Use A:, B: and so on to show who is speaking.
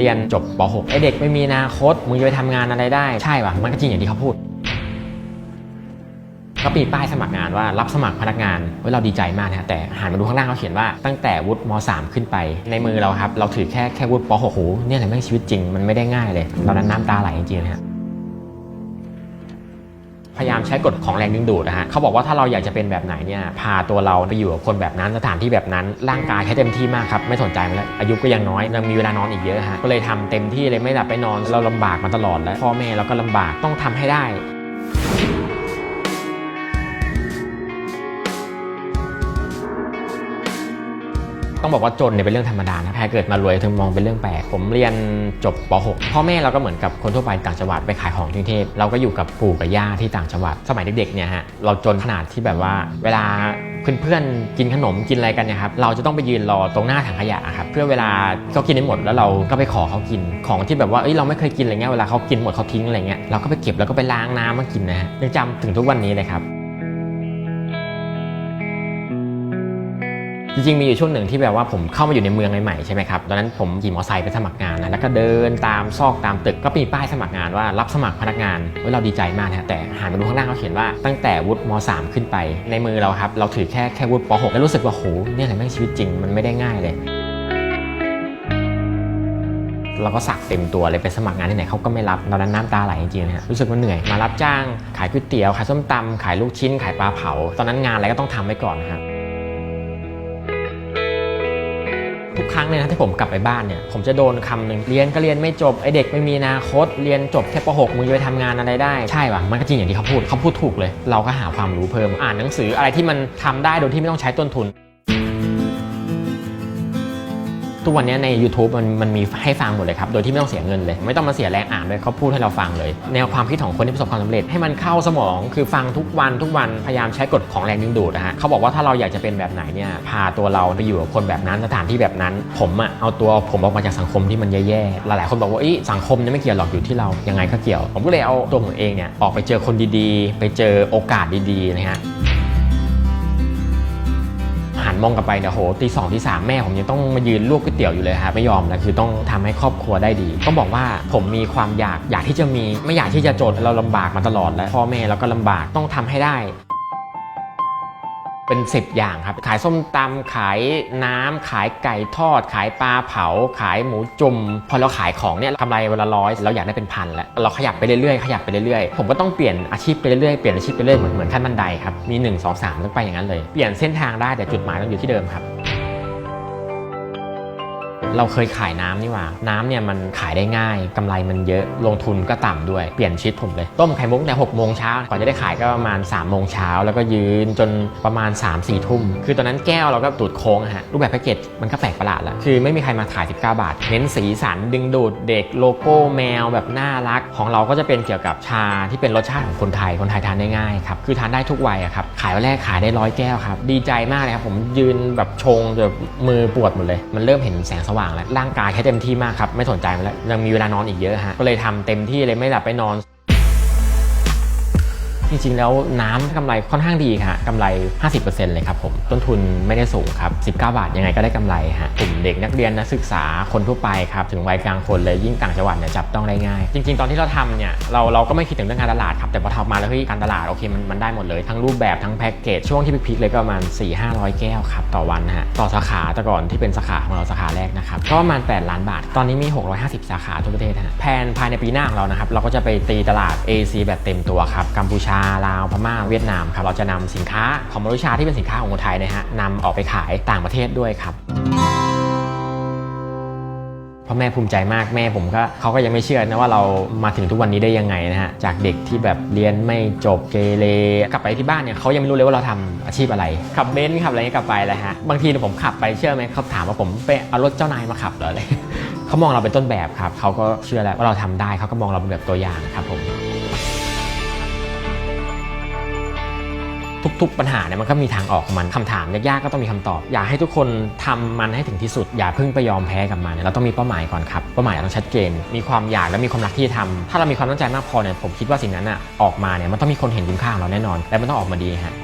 A: เรียนจบป .6 ไอเด็กไม่มีอนาคตมึงจะไปทำงานอะไรได้ใช่ป่ะมันก็จริงอย่างที่เขาพูดก็มีป้ายสมัครงานว่ารับสมัครพนักงานเฮ้ยเราดีใจมากนะฮะแต่หันมาดูข้างล่างเขาเขียนว่าตั้งแต่วุฒิม .3 ขึ้นไป ในมือเราครับ เราถือแค่แค่วุฒิป .6 โหเนี่ยแหละแม่งชีวิตจริงมันไม่ได้ง่ายเลยตอนนั้นน้ำตาไหลจริงๆนะฮะ พยายามใช้กฎของแรงดึงดูดนะฮะเขาบอกว่าถ้าเราอยากจะเป็นแบบไหนเนี่ยพาตัวเราไปอยู่กับคนแบบนั้นสถานที่แบบนั้น ร่างกายใช้เต็มที่มากครับไม่สนใจมันแล้วอายุก็ยังน้อยยังมีเวลานอนอีกเยอะฮะก็เลยทำเต็มที่เลยไม่หลับไปนอนเราลำบากมาตลอดแล้วพ่อแม่เราก็ลำบากต้องทำให้ได้ ต้องบอกว่าจนเนี่ยเป็นเรื่องธรรมดานะแพ้เกิดมารวยถึงมองเป็นเรื่องแปลก ผมเรียนจบป .6 พ่อแม่เราก็เหมือนกับคนทั่วไปต่างจังหวัดไปขายของที่กรุงเทพเราก็อยู่กับปู่กับย่าที่ต่างจังหวัด สมัยเด็กๆเนี่ยฮะเราจนขนาดที่แบบว่า เวลาเพื่อนๆกินขนมกินอะไรกันเนี่ยครับเราจะต้องไปยืนรอตรงหน้าถังขยะครับเพื่อเวลาเขากินได้หมดแล้วเราก็ไปขอเขากินของที่แบบว่าเอ้ยเราไม่เคยกินอะไรเงี้ยเวลาเขากินหมดเขาทิ้งอะไรเงี้ยเราก็ไปเก็บแล้วก็ไปล้างน้ำมากินนะฮะยังจำถึงทุกวันนี้เลยครับ จริงๆ มีอยู่ช่วงหนึ่งที่แบบว่าผมเข้ามาอยู่ในเมืองใหม่ๆใช่ไหมครับตอนนั้นผมขี่มอเตอร์ไซค์ไปสมัครงานนะแล้วก็เดินตามซอกตามตึกก็มีป้ายสมัครงานว่ารับสมัครพนักงานเฮ้ยเราดีใจมากนะแต่หันมาดูข้างล่างเขาเขียนว่าตั้งแต่วุฒิม .3 ขึ้นไป ในมือเราครับเราถือแค่แค่วุฒิป .6 แล้วรู้สึกว่าโหเนี่ยแหละแม่งชีวิตจริงมันไม่ได้ง่ายเลยเราก็สักเต็มตัวเลยไปสมัครงานที่ไหนเขาก็ไม่รับตอนนั้นน้ำตาไหลจริงๆนะฮะรู้สึกว่าเหนื่อยมารับจ้าง ขายก๋วยเตี๋ยวขายส้มตำขายลูกชิ้น ขายปลาเผา ตอนนั้นงานอะไรก็ต้องทำไว้ก่อนนะครับ ครั้งเลยนะที่ผมกลับไปบ้านเนี่ยผมจะโดนคำหนึ่งเรียนก็เรียนไม่จบไอเด็กไม่มีอนาคต เรียนจบแค่ป .6 มึงจะไปทำงานอะไรได้ใช่ป่ะมันก็จริงอย่างที่เขาพูดเขาพูดถูกเลย เราก็หาความรู้เพิ่มอ่านหนังสืออะไรที่มันทำได้โดยที่ไม่ต้องใช้ต้นทุน ทุกวันนี้ใน YouTube มันมันมีให้ฟังหมดเลยครับ โดยที่ไม่ต้องเสียเงินเลย ไม่ต้องมาเสียแรงอ่านเลยเขาพูดให้เราฟังเลย แนวความคิดของคนที่ประสบความสำเร็จให้มันเข้าสมองคือฟังทุกวันทุกวันพยายามใช้กฎของแรงดึงดูดนะฮะเขาบอกว่าถ้าเราอยากจะเป็นแบบไหนเนี่ยพาตัวเราไปอยู่กับคนแบบนั้นสถานที่แบบนั้น ผมอะเอาตัวผมออกมาจากสังคมที่มันแย่ๆหลายๆคนบอกว่าอีสังคมเนี่ยไม่เกี่ยวหรอกอยู่ที่เรายังไงก็เกี่ยว ผมก็เลยเอาตัวผมเองเนี่ยออกไปเจอคนดีๆ ไปเจอโอกาสดีๆนะฮะ หันมองกลับไปเนี่ยโหตีสองตีสามแม่ผมยังต้องมายืนลวกก๋วยเตี๋ยวอยู่เลยครับไม่ยอมนะคือต้องทำให้ครอบครัวได้ดีต้องบอกว่าผมมีความอยากอยากที่จะมีไม่อยากที่จะจนเราลำบากมาตลอดแล้วพ่อแม่เราก็ลำบากต้องทำให้ได้ เป็น 10 อย่างครับ ขายส้มตำขายน้ำ ขายไก่ทอด ขายปลาเผา ขายหมูจุ่มพอเราขายของเนี่ยกำไรวันละร้อยเราอยากได้เป็นพันแล้วเราขยับไปเรื่อยๆขยับไปเรื่อยๆผมก็ต้องเปลี่ยนอาชีพไปเรื่อยๆเปลี่ยนอาชีพไปเรื่อยเหมือนเหมือนขั้นบันไดครับมี 1 2 3ต้องไปอย่างนั้นเลยเปลี่ยนเส้นทางได้แต่จุดหมายต้องอยู่ที่เดิมครับ เราเคยขายน้ำนี่หว่า น้ำเนี่ยมันขายได้ง่ายกำไรมันเยอะลงทุนก็ต่ำด้วยเปลี่ยนชีวิตผมเลย ต้มไข่มุกแต่หกโมงเช้ากว่าจะได้ขายก็ประมาณ3ามโมงเช้าแล้วก็ยืนจนประมาณ3ามสี่ทุ่ม คือตอนนั้นแก้วเราก็ตูดโค้งอะฮะรูปแบบแพ็กเกจมันก็แปลกประหลาดแล้ว คือไม่มีใครมาขาย 19 บาทเน้นสีสันดึงดูดเด็กโลโก้แมวแบบน่ารัก ของเราก็จะเป็นเกี่ยวกับชาที่เป็นรสชาติของคนไทยคนไทยทานได้ง่ายครับคือทานได้ทุกวัยอะครับขายวันแรกขายได้ร้อยแก้วครับดีใจมากเลยครับผมยืนแบบชงจนมือปวดหมดเลย มันเริ่มเห็นแสงสว่างแล้วร่างกายให้เต็มที่มากครับไม่สนใจมันแล้วยังมีเวลานอนอีกเยอะฮะก็เลยทำเต็มที่เลยไม่หลับไปนอน จริงๆ แล้วน้ำกำไรค่อนข้างดีค่ะกำไร 50%เลยครับผมต้นทุนไม่ได้สูงครับ 19 บาทยังไงก็ได้กำไรฮะกลุ่มเด็กนักเรียนนักศึกษาคนทั่วไปครับถึงวัยกลางคนเลยยิ่งต่างจังหวัดเนี่ยจับต้องได้ง่าย จริง ๆ ตอนที่เราทำเนี่ยเราเราก็ไม่คิดถึงเรื่องการตลาดครับแต่พอทำมาแล้วเฮ้ยการตลาดโอเคมันมันได้หมดเลย ทั้งรูปแบบทั้งแพ็กเกจช่วงที่พีคๆเลยก็ประมาณ 4 500 แก้วครับต่อวันฮะต่อสาขาแต่ก่อนที่เป็นสาขาของเราสาขาแรกนะครับก็ประมาณ 8 ล้านบาท ตอนนี้มี 650 สาขาทั่วประเทศฮะแผนภายในปีหน้าของเรานะครับเราก็จะไปตีตลาด AC แบบเต็มตัวครับกัมพูชาลาวพม่าเวียดนามครับเราจะนำสินค้าของมรุชาที่เป็นสินค้าของคนไทยนะฮะนำออกไปขายต่างประเทศด้วยครับพ่อแม่ภูมิใจมากแม่ผมก็เขาก็ยังไม่เชื่อนะว่าเรามาถึงทุกวันนี้ได้ยังไงนะฮะจากเด็กที่แบบเรียนไม่จบเกเรกลับไปที่บ้านเนี่ยเขายังไม่รู้เลยว่าเราทำอาชีพอะไรขับเบนซ์ขับอะไรเงี้ยกลับไปเลยฮะบางทีเนี่ยผมขับไปเชื่อไหมเขาถามว่าผมไปเอารถเจ้านายมาขับเหรออะไรเขามองเราเป็นต้นแบบครับเขาก็เชื่อแล้วว่าเราทำได้เขาก็มองเราเป็นแบบตัวอย่างครับผม ทุกปัญหาเนี่ยมันก็มีทางออกของมันคำถามยากๆก็ต้องมีคำตอบ อยากให้ทุกคนทำมันให้ถึงที่สุด อย่าเพิ่งไปยอมแพ้กับมันเราต้องมีเป้าหมายก่อนครับเป้าหมายเราต้องชัดเจน มีความอยากและมีความรักที่จะทำถ้าเรามีความตั้งใจมากพอเนี่ยผมคิดว่าสิ่งนั้นอะออกมาเนี่ยมันต้องมีคนเห็นคุณค่าของเราแน่นอน และมันต้องออกมาดีฮะ